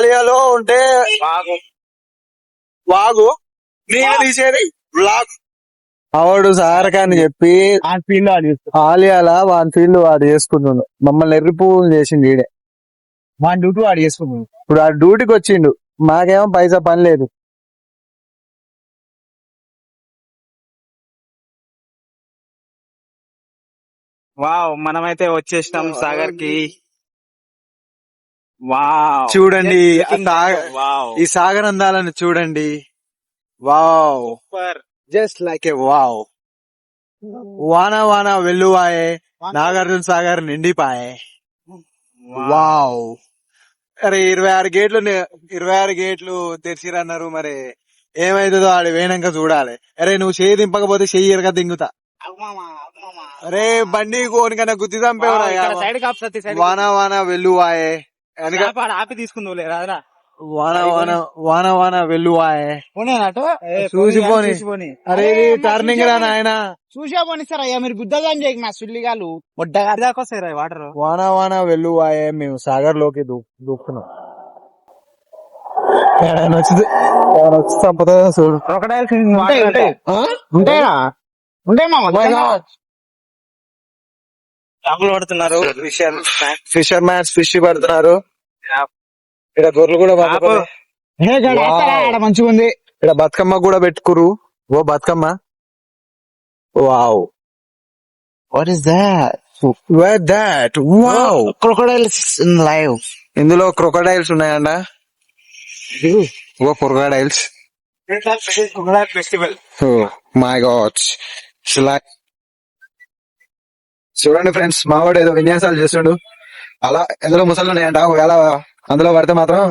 ఆలియాలో ఉంటే వాగు. నేను తీసేది. బ్లాగ్ అవడు సారకాన్ని చెప్పి ఆలియాల వాని ఫీల్డ్ వాడు చేసుకుంటుండు. మమ్మల్ని ఎర్రి పువ్వులు చేసిండు ఈడే. వాడి డ్యూటీ వాడు చేసుకుంటుంది ఇప్పుడు ఆ డ్యూటీకి వచ్చిండు. మాకేమో పైసా పని లేదు. వావ్ మనమైతే వచ్చేసినాం సాగర్కి చూడండి ఈ సాగర్ అందాలను చూడండి wow just like a wow వాన వాన వెల్లువాయే నాగార్జున సాగర్ నిండిపాయే. వావ్ అరే ఇరవై ఆరు గేట్లు ఇరవై ఆరు గేట్లు తెరిచిరన్నారు మరి. ఏమైతుందో ఆడి వేయనాక చూడాలి. అరే నువ్వు చేయి దింపకపోతే చెయ్యి ఎరగా దింగుతా. అరే బండి కోనికన్నా గుద్ది చంపేవరా వాన వాన వెల్లువాయే. ఆపి తీసుకుందో రాదురా. వాన వాన వాన వాన వెల్లువాయే చూసిపోని. అరే టర్నింగ్ రా నాయనా. చూసా పోనీ సార్ అయ్యా మీరు గుద్దగాని చేయకు నా సుల్లిగాలు దాకా వస్తాయి వాటర్. వాన వాన వెల్లువాయే మేము సాగర్లోకి దూకుతున్నాం చూడు. ఉంటాయి మామ చేపలు పడుతున్నారు. ఫిషర్ మ్యాన్స్ ఫిష్ పడుతున్నారు. ఇక్కడ గొర్రెలు కూడా మంచిగా ఉంది ఇక్కడ బతుకమ్మ కూడా పెట్టుకురు. ఓ Bathukamma. Wow. What is that where that wow crocodiles in live. ఇందులో క్రొకడైల్స్ ఉన్నాయంట ఓ క్రొకడైల్స్. Festival my god. చూడండి ఫ్రెండ్స్ మావాడు ఏదో విన్యాసాలు చేస్తుండు. అలా ఎందులో ముసలు ఉన్నాయంట? ఒకవేళ అందులో పడితే మాత్రం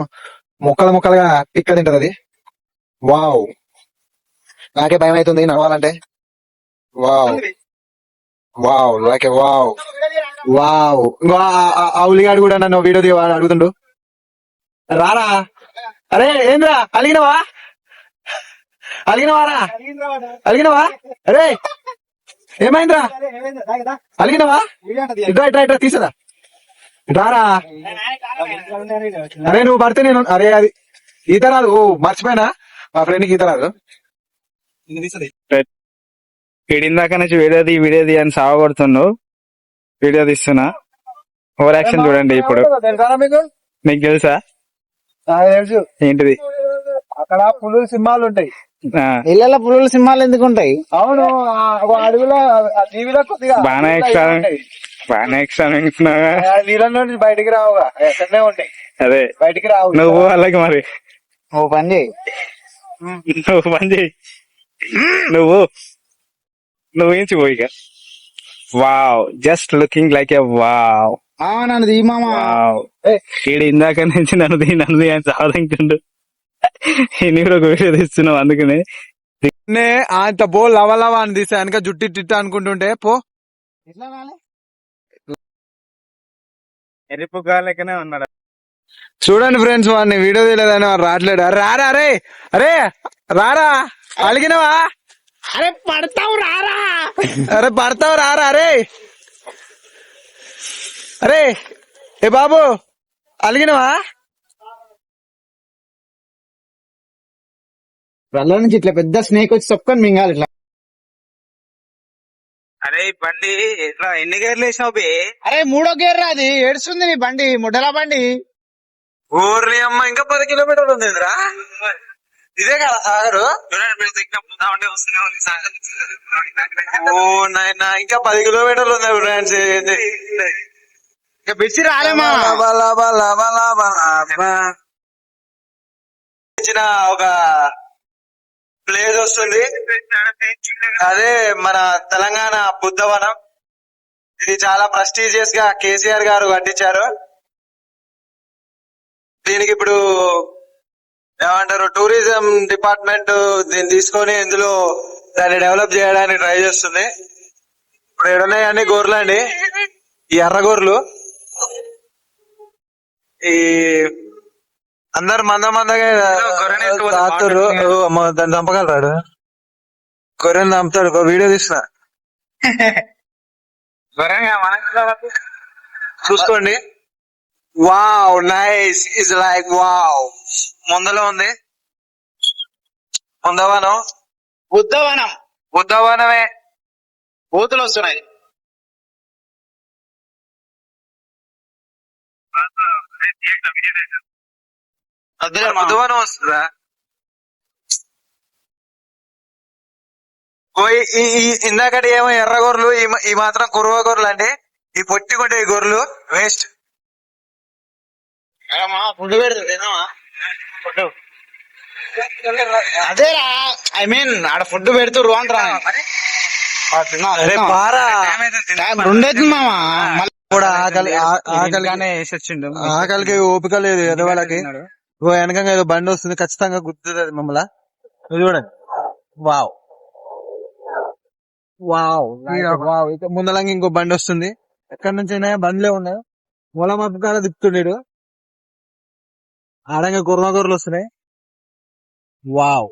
ముక్కలు ముక్కలుగా పిక్క తింటది అది. వావ్. నాకే భయం అవుతుంది నడవాలంటే wow. Wow. Like wow. Wow. ఇంకో ఉల్లిగాడు కూడా నన్ను వీడియో తీయ అడుగుతుండు. రారా? అరే ఏంద్రా? అలిగినవా? అలిగినవారా? అలిగినవా? అరే ఏమైందిరా? అలిగినవా? ఇట్రా ఇట్రా ఇట్రా తీసరా రారా? అరే నువ్వు పడితే నేను అరే అది ఈత రాదు. ఓ మర్చిపోయినా? మా ఫ్రెండ్కి ఈత రాదు. ఇందాక నుంచి వీడియోది వీడియోది అని సాగొడుతుండు వీడియో తీస్తున్నా. ఓవర్ యాక్షన్ చూడండి ఇప్పుడు. నీకు తెలుసా? తెలుసు. ఏంటిది? అక్కడ పులులు సింహాలు ఉంటాయి. ఇళ్ళ పులుల సింహాలు ఎందుకు ఉంటాయి? అవును అడవిలో టీవీలో కొద్దిగా ఎక్స్ట్రా బాగానే? ఆ నీళ్ళలో నుంచి బయటికి రావుగా. ఎక్కడనే ఉంటాయి అదే. బయటికి రావు నువ్వు అలాగే మరి. ఓ పని చేయి. నువ్వు పని చేయి. నువ్వు నువ్వు ఏంచి పోయిక wow just looking like a wow. నన్ను ఈ మామ. ఈడు ఇందాక నుంచి నన్ను తీ నన్ను అని సాధించుండు ఇన్ని కూడా ఒక వీడియో తీస్తున్నావు అందుకనే. నే అంత బో లవ లవ అని తీసా వెనక జుట్టి తిట్ట అనుకుంటుంటే పో. ఎట్లా రాలే ఎరుపుగా లెక్కనే ఉన్నాడు. చూడండి ఫ్రెండ్స్ వాడిని వీడియో తీయలేదని వాడు రావట్లేడు అరే రారా అరే అరే రారా అలిగినవా? అరే పడతావు రారా. అరే పడతావు రారా అరే. అరే ఏ బాబు అలిగినవా? వెళ్ళ నుంచి ఇట్లా పెద్ద స్నేక్ వచ్చి చొప్పుకొని మింగాలి ఇట్లా. అరే బండి ఇట్లా ఎన్ని గేర్లు వేసినావు బే? అరే మూడో గేర్ అది ఏడుస్తుంది నీ బండి ముడ్డల బండి. ఊర్ని అమ్మ ఇంకా పది కిలోమీటర్లు ఉంది ఇదే కదా సాగరు? ఓ నాయన ఇంకా పది కిలోమీటర్లు ఉంది ఫ్రెండ్స్ ఇక బిడిచి రాలేమా ఒక ప్లేస్ వస్తుంది. అదే మన తెలంగాణ బుద్ధవనం. ఇది చాలా ప్రెస్టీజియస్గా కేసీఆర్ గారు కట్టించారు. దీనికి ఇప్పుడు ఏమంటారు టూరిజం డిపార్ట్మెంట్ దీన్ని తీసుకొని ఇందులో దాన్ని డెవలప్ చేయడానికి ట్రై చేస్తుంది. ఇప్పుడు ఎడున్నాయి అన్ని గోర్లు అండి. ఈ ఎర్ర గోర్లు ఈ అందరు మంద మందగా దాన్ని చంపగలరాడు గొర్రెని చంపుతాడు వీడియో తీసిన. చూసుకోండి. Wow nice. Is like wow. ముందలో ఉంది. ముందవనం. బుద్ధవనం. బుద్ధవనమే. బూతులు వస్తున్నాయి. మామ. బుద్ధవనం వస్తుందా ఓ ఈ- ఇందాకటి ఏమో ఎర్ర గొర్రెలు ఈ మాత్రం కురువ గొర్రెలు అంటే ఈ పొట్టి కొట్టే గొర్రెలు వేస్ట్. ఫుడ్? ఫుడ్. అదేరా ఐ మీన్ ఆడ ఫుడ్ పెడుతురు అంటారా ఆ, తిన్నా, అరే తిన్నా. పారా. టైం రెండైతుంది మామ. మళ్ళీ కూడా ఆకలి ఆ- ఆకలి ఇంటికానే వేసొచ్చిండు ఆకలికి ఓపిక లేదు ఏదో ఓ వెనకంగా ఏదో బండి వస్తుంది. ఖచ్చితంగా గుర్తుంది మమ్మల్ని ఇది చూడండి. వావ్. వావ్. వావ్. ముందలంగా ఇంకో బండి వస్తుంది. ఎక్కడి నుంచి అయినా బండ్లే ఉన్నాయి. మూల మప్పు కాడ తిప్పుతుండేడు ఆడంగా కుర్మ కూరలు వస్తున్నాయి. వావ్.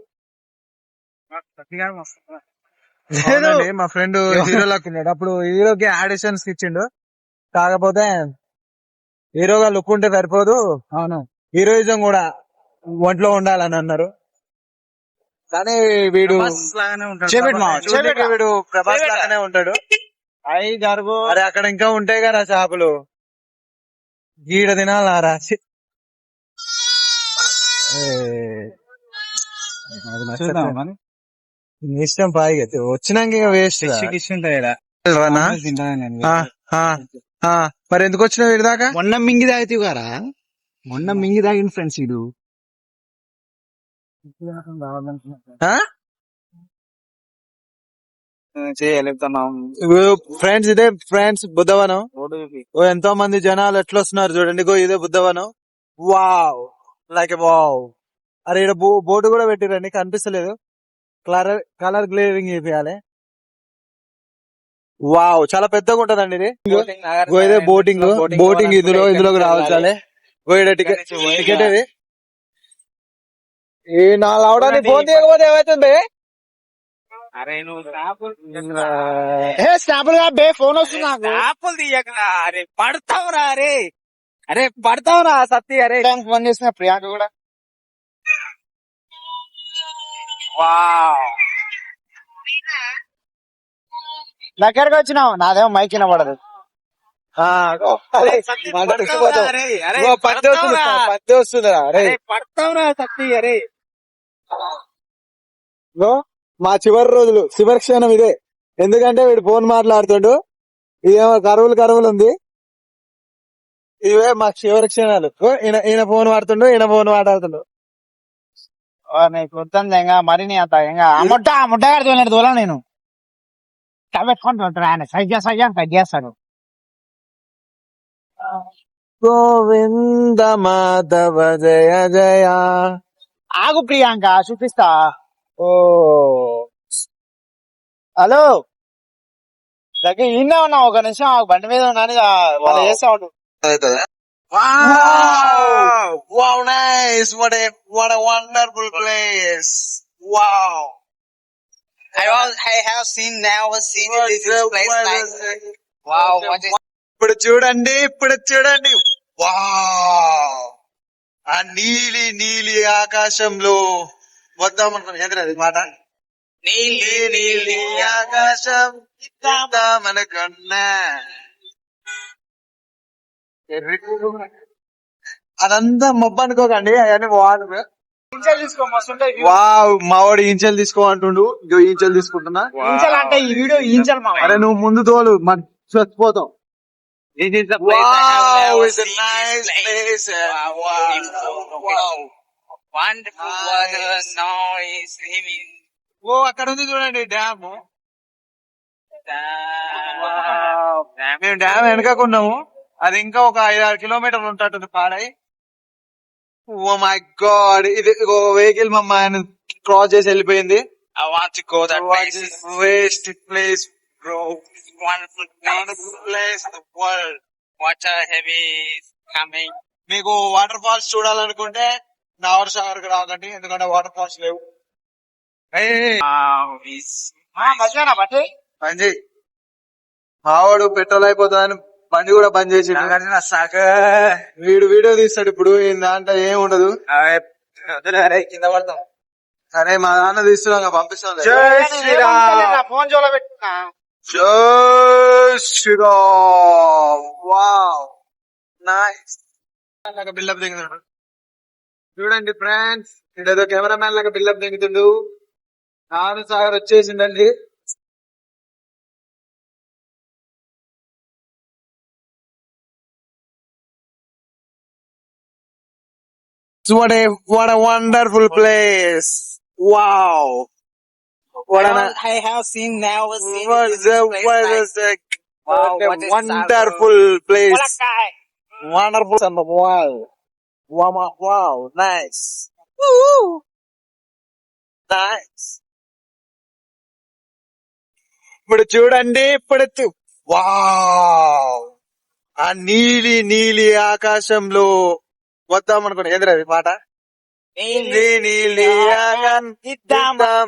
మా ఫ్రెండ్ హీరో లాక్కున్నాడు అప్పుడు హీరోకి ఆడిషన్స్ ఇచ్చిండు. కాకపోతే హీరోగా లుక్ ఉంటే సరిపోదు. అవును. హీరోయిజం కూడా ఒంట్లో ఉండాలని అన్నారు. కానీ వీడు చేపెట్టు. వీడు ప్రభాస్. లాగానే ఉంటాడు. అయి జరుగు. అరే అక్కడ ఇంకా ఉంటాయి కదా చేపలు. గీడ నచ్చట్లేదు. నీ ఇష్టం పాయిగా వచ్చినాక ఇక వేస్ట్ మరి ఎందుకు వచ్చినావు వీడి దాకా? మొన్న మింగి తాగితే గారా మొన్న మింగి తాగిన ఫ్రెండ్స్ ఇడు ఫ్రెండ్స్ ఇదే ఫ్రెండ్స్ బుద్ధవనం. ఓ ఎంతో మంది జనాలు ఎట్లా వస్తున్నారు చూడండి. గో ఇదే బుద్ధవనం. వావ్! Like wow! అరే ఇక్కడ బోర్డు కూడా పెట్టిరండి కనిపిస్తలేదు కలర్ కలర్ గ్లేవింగ్ చేయాలి వావ్! చాలా పెద్దగా ఉంటదండి ఇది గో ఇదే బోటింగ్. బోటింగ్ ఇందులో ఇందులోకి రావచ్చాలి. ఈడ టికెట్ టికెట్ ఇది ఈ నా లవడానికి ఫోన్ తీయకపోతే చేపలు ఏ స్నాపుల్ బే ఫోన్ వస్తుంది నాకు. చేపలు తీయకరా. అరే పడతావురా అరే. అరే పడతావురా సత్తి అరే. ఫోన్ చేసిన ప్రియాంక కూడా. దగ్గరకు వచ్చినావు. నాదేమో మైక్ వినపడదు. పత్తి వస్తుందిరా అరే పడతావురా సత్తి అరే మా చివరి రోజులు చివరి క్షణం ఇదే. ఎందుకంటే వీడు ఫోన్ మాట్లాడుతుండు. ఇదేమో కరువులు కరువులు ఉంది. ఇవే మా చివరి క్షణాలు. ఈయన ఈయన ఫోన్ వాడుతుండు ఈయన ఫోన్ మాట్లాడుతుండు. నీకు వద్దంది ఇంకా మరి నీ అంత ఇంకా ముట్ట ఆ ముట్ట గారి తోలేడు తోలా నేను. పెట్టుకుంటుంటాడు ఆయన సైజ్ చేస్తా సైజ్ చేస్తాడు. గోవింద మాధవ జయ జయ ఆగు ప్రియాంక చూపిస్తా ఓ హలో దగ్గర ఈయనే ఉన్నావు ఒక నిమిషం ఆ బండి మీద ఉన్నాను వాళ్ళు చేస్తా ఉండు Wow! Wow, nice! What a what a wonderful place! Wow! I was I have seen never seen this place like wow what is ఇప్పుడు చూడండి ఇప్పుడు చూడండి. వావ్! ఆ నీలి నీలి ఆకాశంలో వద్దాం అనుకున్నా అది మాట? నీలి నీలి ఆకాశం మన కన్నా. అదంతా మబ్బు అనుకోకండి అవన్నీ ఉంటాయి వావ్ మావాడు ఇంచెలు తీసుకో అంటుండు. ఇంచెలు తీసుకుంటున్నా. అంటే ఈ వీడియో ఇంచల్ మా అరే నువ్వు ముందు తోలు మన చచ్చిపోతాం. This is the place I have Wow, it's a nice place. place. Wow, wow, wow. Wonderful Nice. weather, noise, living. ఓ అక్కడ ఉంది చూడండి డ్యామ్ Wow. మేము డ్యామ్ వెనకకున్నాము అది ఇంకా ఒక ఐదు ఆరు కిలోమీటర్లు ఉంటట్టుంది పాడై ఓ మై గాడ్ ఇది వెహికల్ మా ఆయన క్రాస్ చేసి వెళ్ళిపోయింది I want to go that place. Waste place bro It's wonderful place. Place world Water heavy coming. మీకు వాటర్ ఫాల్స్ చూడాలనుకుంటే నావర్ షవర్కి రాకండి ఎందుకంటే వాటర్ ఫాల్స్ లేవు. చెయ్యి మావాడు పెట్రోల్ అయిపోతుందని బండి కూడా బంద్ చేసి సాగర్ వీడు వీడియో తీస్తాడు ఇప్పుడు దాంట్లో ఏం ఉండదు. అరే కింద పడతాం. సరే మా నాన్న తీస్తున్నాం పంపిస్తాం. ఫోన్ జై శ్రీరామ్. వావ్. నైస్ లాగా బిల్డప్ దిగుతున్నాడు. చూడండి ఫ్రెండ్స్ ఇడేదో కెమెరామ్యాన్ లాగా బిల్డప్ దిగుతుండు. నాను Sagar వచ్చేసిండండి What a what a wonderful place! Wow! What I have seen now seen what is a what is a Wow, what a wonderful place! Wonderful and wow! Wow! Wow! Nice! Woo! Nice! ఇప్పుడు చూడండి ఇప్పుడు wow ఆ నీలి నీలి ఆకాశంలో వద్దాం అనుకోండి ఎదురు అది పాట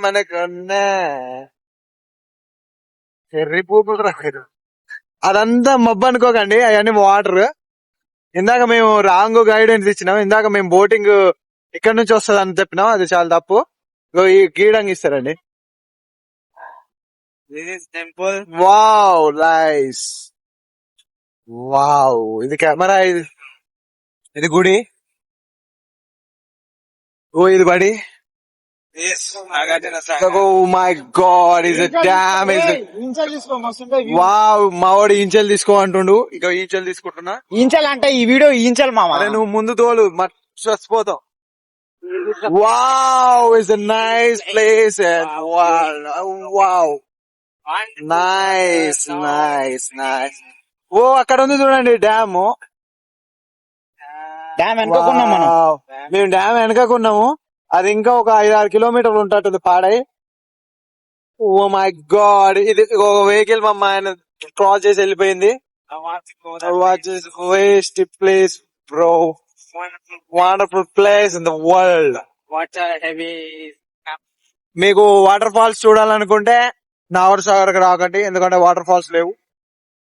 మనకున్నా చెర్రి పూపులు రాలేదు అదంతా మబ్బు అనుకోకండి అవన్నీ వాటర్ ఇందాక మేము రాంగ్ గైడెన్స్ ఇచ్చినాం ఇందాక మేము బోటింగ్ ఇక్కడ నుంచి వస్తుంది అని చెప్పినాం అది చాలా తప్పు. ఇగో ఈ గీడంగా ఇస్తారండి. టెంపుల్ వావ్ నైస్ వావ్ ఇది కెమెరా ఇది ఇది గుడి? ఓ my god is dam is ఇంచల్ తీసుకో మస్తుంటాయి వావ్ మావాడు ఇంచెలు తీసుకో అంటుండు. ఇక ఇంచెలు తీసుకుంటున్నా. ఇంచల్ అంటే ఈ వీడియో ఇంచల్ మామ. అరే నువ్వు ముందు తోలు చచ్చిపోతావు. Wow is a nice place wow nice nice nice ఓ అక్కడ ఉంది చూడండి డ్యామ్. డ్యామ్ వెనుకోకున్నాం మనం. మేము డ్యామ్ వెనకకున్నాము అది ఇంకా ఒక ఐదు ఆరు కిలోమీటర్లు ఉంటట్టుంది పాడై. ఓ మై గాడ్ ఇది ఒక వెహికల్ మా ఆయన క్రాస్ చేసి వెళ్ళిపోయింది. Waste place bro wonderful place in the world మీకు వాటర్ ఫాల్స్ చూడాలనుకుంటే నావర్ సాగర్ రాకండి ఎందుకంటే వాటర్ ఫాల్స్ లేవు.